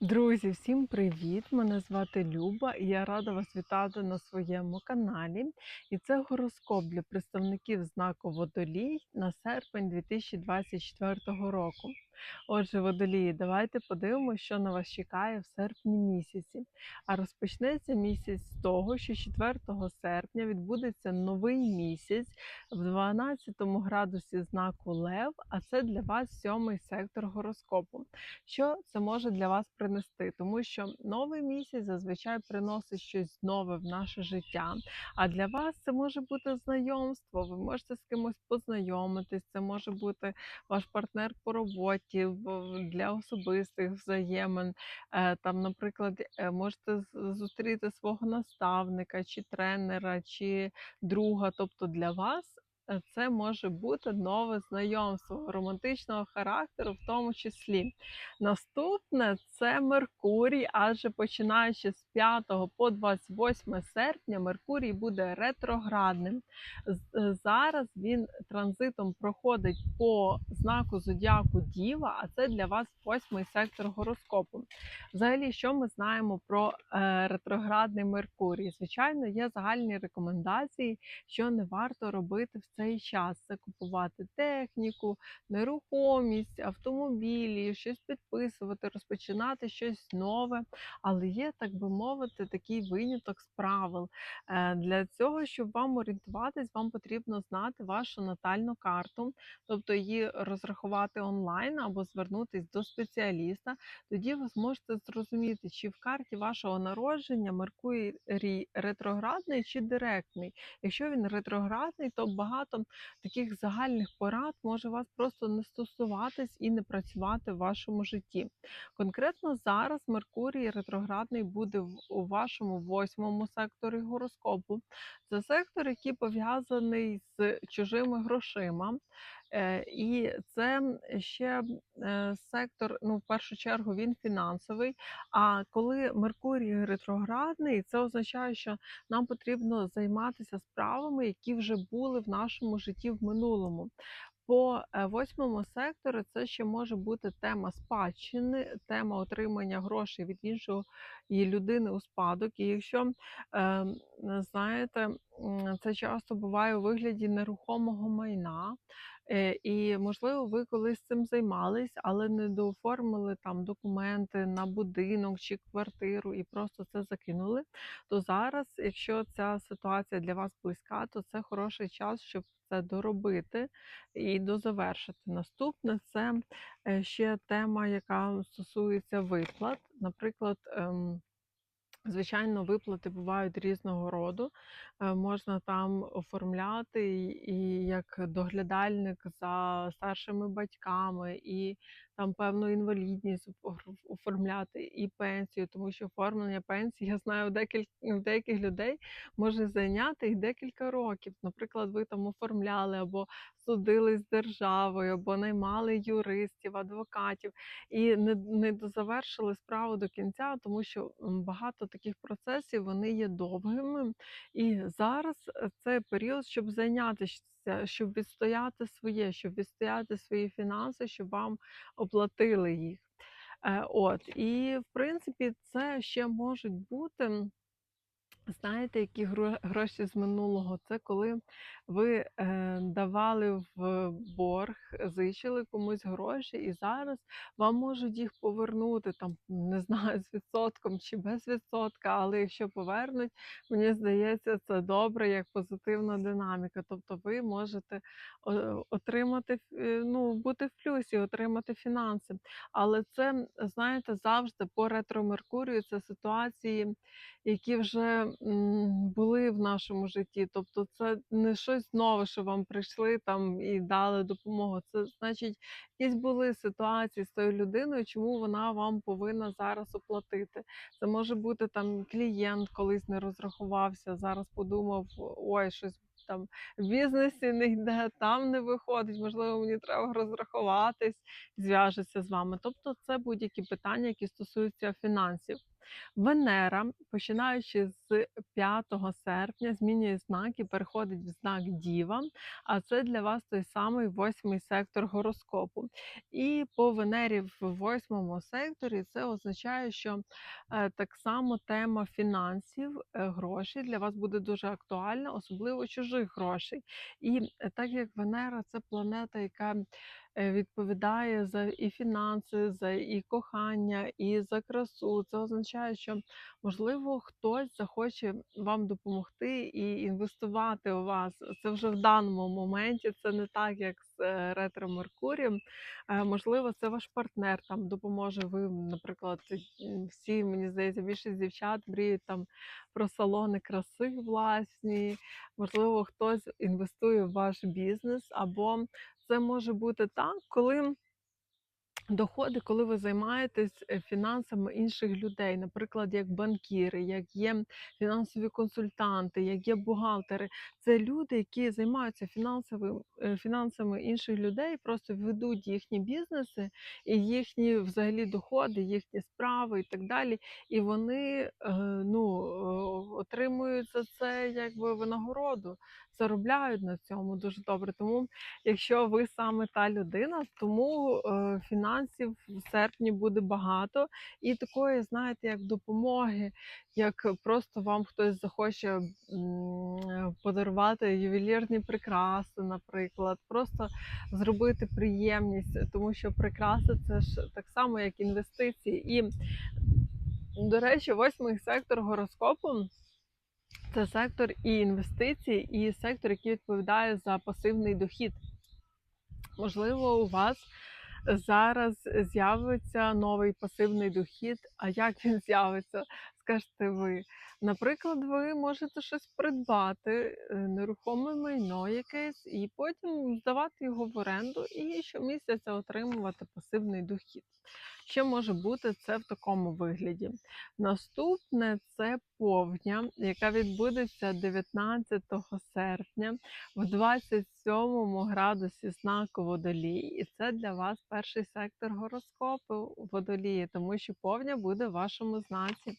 Друзі, всім привіт! Мене звати Люба і я рада вас вітати на своєму каналі. І це гороскоп для представників знаку Водолій на серпень 2024 року. Отже, водолії, давайте подивимося, що на вас чекає в серпні місяці. А розпочнеться місяць з того, що 4 серпня відбудеться новий місяць в 12 градусі знаку Лев, а це для вас сьомий сектор гороскопу. Що це може для вас принести? Тому що новий місяць зазвичай приносить щось нове в наше життя. А для вас це може бути знайомство. Ви можете з кимось познайомитись, це може бути ваш партнер по роботі в- для особистих взаємин. Е, Там, наприклад, е, можете зустріти свого наставника, чи тренера, чи друга. Тобто для вас це може бути нове знайомство романтичного характеру, в тому числі. Наступне це Меркурій, адже починаючи з 5 по 28 серпня, Меркурій буде ретроградним. Е, Зараз він транзитом проходить по знаку зодіаку Діва, а це для вас восьмий сектор гороскопу. Взагалі, що ми знаємо про е, ретроградний Меркурій? Звичайно, є загальні рекомендації, що не варто робити в цей час. Це купувати техніку, нерухомість, автомобілі, щось підписувати, розпочинати щось нове. Але є, так би мовити, такий виняток з правил. Е, Для цього, щоб вам орієнтуватись, вам потрібно знати вашу натальну карту, тобто її розрахувати онлайн або звернутись до спеціаліста. Тоді ви зможете зрозуміти, чи в карті вашого народження Меркурій ретроградний чи директний. Якщо він ретроградний, то багато таких загальних порад може вас просто не стосуватись і не працювати в вашому житті. Конкретно зараз Меркурій ретроградний буде у вашому восьмому секторі гороскопу. Це сектор, який пов'язаний з чужими грошима. Е, І це ще е, сектор, ну, в першу чергу, він фінансовий. А коли Меркурій ретроградний, це означає, що нам потрібно займатися справами, які вже були в нашому житті в минулому. По е, восьмому сектору це ще може бути тема спадщини, тема отримання грошей від іншої людини у спадок. І якщо е, знаєте, це часто буває у вигляді нерухомого майна. Е, І можливо, ви колись цим займались, але не дооформили там документи на будинок чи квартиру і просто це закинули. То зараз, якщо ця ситуація для вас близька, то це хороший час, щоб це доробити і дозавершити. Наступне це е, ще тема, яка стосується виплат. Наприклад, ем, Звичайно, виплати бувають різного роду. Е, Можна там оформляти і, як доглядальник за старшими батьками, і там певну інвалідність оф- оформляти, і пенсію, тому що оформлення пенсії, я знаю, у декіль- деяких людей може зайняти і декілька років. Наприклад, ви там оформляли або судились з державою, або наймали юристів, адвокатів і не, не дозавершили справу до кінця, тому що багато таких процесів вони є довгими. І зараз е, це період, щоб зайнятися, щоб відстояти своє, щоб відстояти свої фінанси, щоб вам оплатили їх. Е, От і в принципі, це ще можуть бути. Знаєте, які гроші з минулого? Це коли ви е, давали в борг, зичили комусь гроші, і зараз вам можуть їх повернути там, не знаю, з відсотком чи без відсотка, але якщо повернуть, мені здається, це добре, як позитивна динаміка. Тобто ви можете отримати, е, ну, бути в плюсі, отримати фінанси. Але це, знаєте, завжди по ретро Меркурію це ситуації які вже були в нашому житті. Тобто, це не щось нове, що вам прийшли там і дали допомогу. Це значить, якісь були ситуації з тою людиною, чому вона вам повинна зараз оплатити. Це може бути там клієнт колись не розрахувався, зараз подумав, ой, щось. Там в бізнесі не йде, там не виходить, можливо, мені треба розрахуватись, зв'яжеться з вами. Тобто, це будь-які питання, які стосуються фінансів. Венера, починаючи з 5 серпня, змінює знак і переходить в знак Діва, а це для вас той самий восьмий сектор гороскопу. І по Венері в восьмому секторі це означає, що е, так само тема фінансів, е, грошей для вас буде дуже актуальна, особливо чужих грошей. І е, так як Венера це планета, яка відповідає за і фінанси, за і кохання, і за красу. Це означає, що можливо хтось захоче вам допомогти і інвестувати у вас. Це вже в даному моменті. Це не так, як з е, ретро Меркурієм. Е, Можливо, це ваш партнер там допоможе. Ви, наприклад, всі мені здається, більшість дівчат мріють там про салони краси власні. Можливо, хтось інвестує в ваш бізнес, або це може бути так, коли доходи, коли ви займаєтесь е, фінансами інших людей, наприклад, як банкіри, як є фінансові консультанти, як є бухгалтери. Це люди, які займаються фінансовим е, фінансами інших людей, просто ведуть їхні бізнеси і їхні взагалі доходи, їхні справи і так далі. І вони е, ну, отримують за це якби винагороду, заробляють на цьому дуже добре. Тому якщо ви саме та людина, тому е, фінансів в серпні буде багато. І такої, знаєте, як допомоги, як просто вам хтось захоче е, подарувати ювелірні прикраси, наприклад, просто зробити приємність, тому що прикраси це ж так само, як інвестиції. І, до речі, восьмий сектор гороскопу. Це сектор і інвестицій, і сектор, який відповідає за пасивний дохід. Можливо, у вас зараз з'явиться новий пасивний дохід. А як він з'явиться? Скажете ви. Наприклад, ви можете щось придбати, е, нерухоме майно якесь, і потім здавати його в оренду і щомісяця отримувати пасивний дохід. Що може бути це в такому вигляді? Наступне це повня, яка відбудеться 19 серпня в 27 градусі знаку водолії. І це для вас перший сектор гороскопу водолії, тому що повня буде в вашому знаці.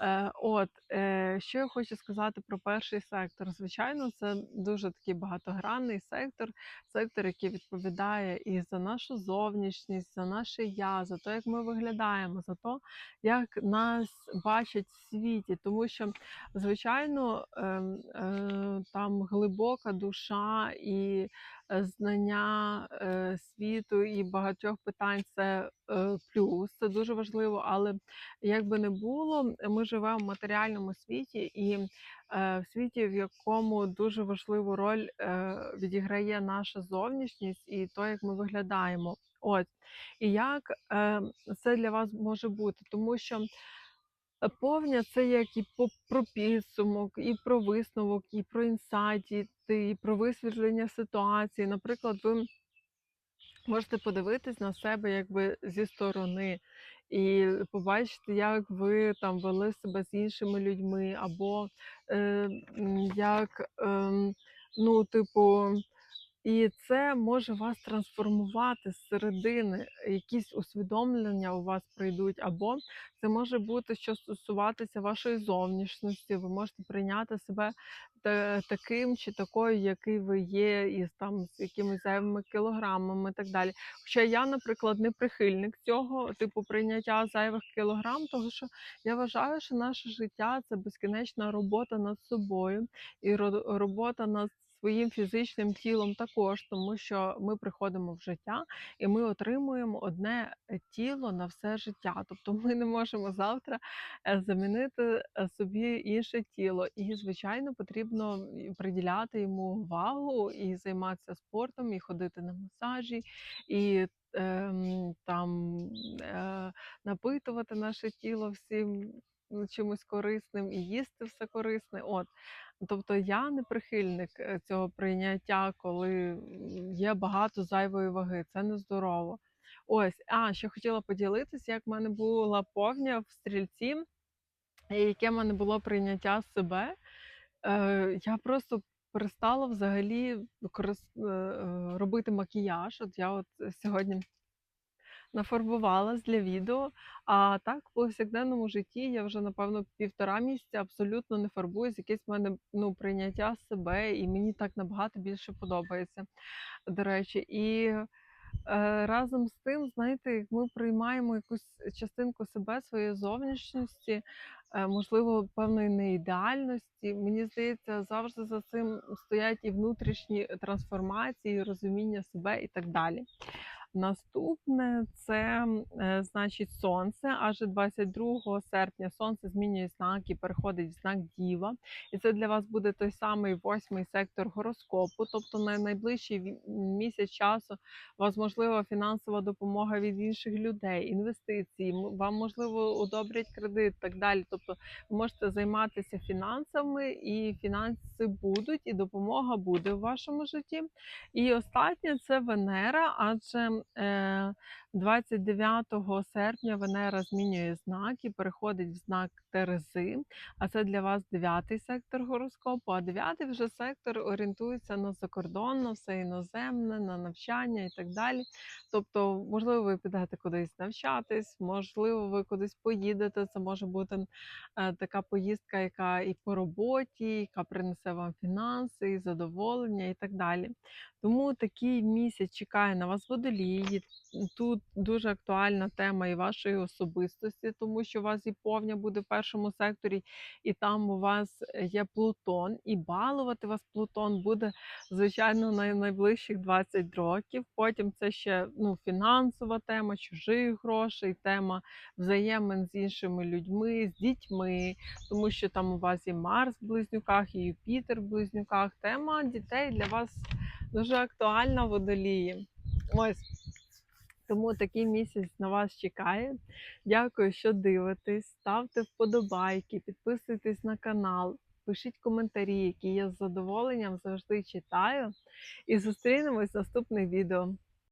Е, от, е, що я хочу сказати про перший сектор. Звичайно, це дуже такий багатогранний сектор, сектор, який відповідає і за нашу зовнішність, за наше я, за те, як ми виглядаємо, за те, як нас бачать в світі. Тому що, звичайно, ем, е, там глибока душа і знання е, світу і багатьох питань це е, плюс, це дуже важливо, але як би не було, ми живемо в матеріальному світі і е, в світі, в якому дуже важливу роль е, відіграє наша зовнішність і то, як ми виглядаємо. От. І як е, це для вас може бути, тому що е, повня це як і про підсумок, і про висновок, і про інсайті, і про висвітлення ситуації. Наприклад, ви Можете подивитись на себе якби зі сторони і побачити, як ви там вели себе з іншими людьми, або е, як, е, ну, типу, і це може вас трансформувати зсередини, якісь усвідомлення у вас прийдуть, або це може бути, що стосуватися вашої зовнішності. Ви можете прийняти себе таким чи такою, який ви є, із там з якимись зайвими кілограмами і так далі. Хоча я, наприклад, не прихильник цього, типу прийняття зайвих кілограм, тому що я вважаю, що наше життя це безкінечна робота над собою і робота над своїм фізичним тілом також, тому що ми приходимо в життя і ми отримуємо одне е, тіло на все життя. Тобто ми не можемо завтра е, замінити е, собі інше тіло. І, звичайно, потрібно приділяти йому увагу і займатися спортом, і ходити на масажі, і ем, там напитувати наше тіло всім чимось корисним і їсти все корисне. От. Тобто я не прихильник е, цього прийняття, коли є багато зайвої ваги. Це нездорово. Ось, а ще хотіла поділитися, як в мене була повня в стрільці, яке в мене було прийняття себе. Е, я просто перестала взагалі е, е, робити макіяж. От я от сьогодні нафарбувалась для відео. А так, в повсякденному житті я вже, напевно, півтора місяця абсолютно не фарбуюсь. Якесь в мене ну, прийняття себе, і мені так набагато більше подобається. До речі, і е, разом з тим, знаєте, як ми приймаємо якусь частинку себе, своєї зовнішності, е, можливо, певної неідеальності. Мені здається, завжди за цим стоять і внутрішні трансформації, розуміння себе і так далі. Наступне це е, значить сонце. Аж 22 серпня сонце змінює знак і переходить в знак Діва. І це для вас буде той самий восьмий сектор гороскопу. Тобто на найближчий місяць часу вас можлива фінансова допомога від інших людей, інвестиції, вам можливо одобрять кредит, так далі. Тобто ви можете займатися фінансами, і фінанси будуть, і допомога буде в вашому житті. І останнє це Венера, адже 29 серпня Венера змінює знак і переходить в знак Терези. А це для вас дев'ятий сектор гороскопу. А дев'ятий вже сектор орієнтується на закордон, на все іноземне, на навчання і так далі. Тобто, можливо, ви підете кудись навчатись, можливо, ви кудись поїдете. Це може бути е, така поїздка, яка і по роботі, яка принесе вам фінанси, і задоволення, і так далі. Тому такий місяць чекає на вас водолії. Тут дуже актуальна тема і вашої особистості, тому що у вас і повня буде в першому секторі, і там у вас є Плутон, і балувати вас Плутон буде, звичайно, на найближчих 20 років. Потім це ще ну, фінансова тема, чужих грошей, тема взаємин з іншими людьми, з дітьми, тому що там у вас і Марс в близнюках, і Юпітер в близнюках. Тема дітей для вас дуже актуальна водолії. Ось. Тому такий місяць на вас чекає. Дякую, що дивитесь. Ставте вподобайки, підписуйтесь на канал, пишіть коментарі, які я з задоволенням завжди читаю. І зустрінемось в наступних відео.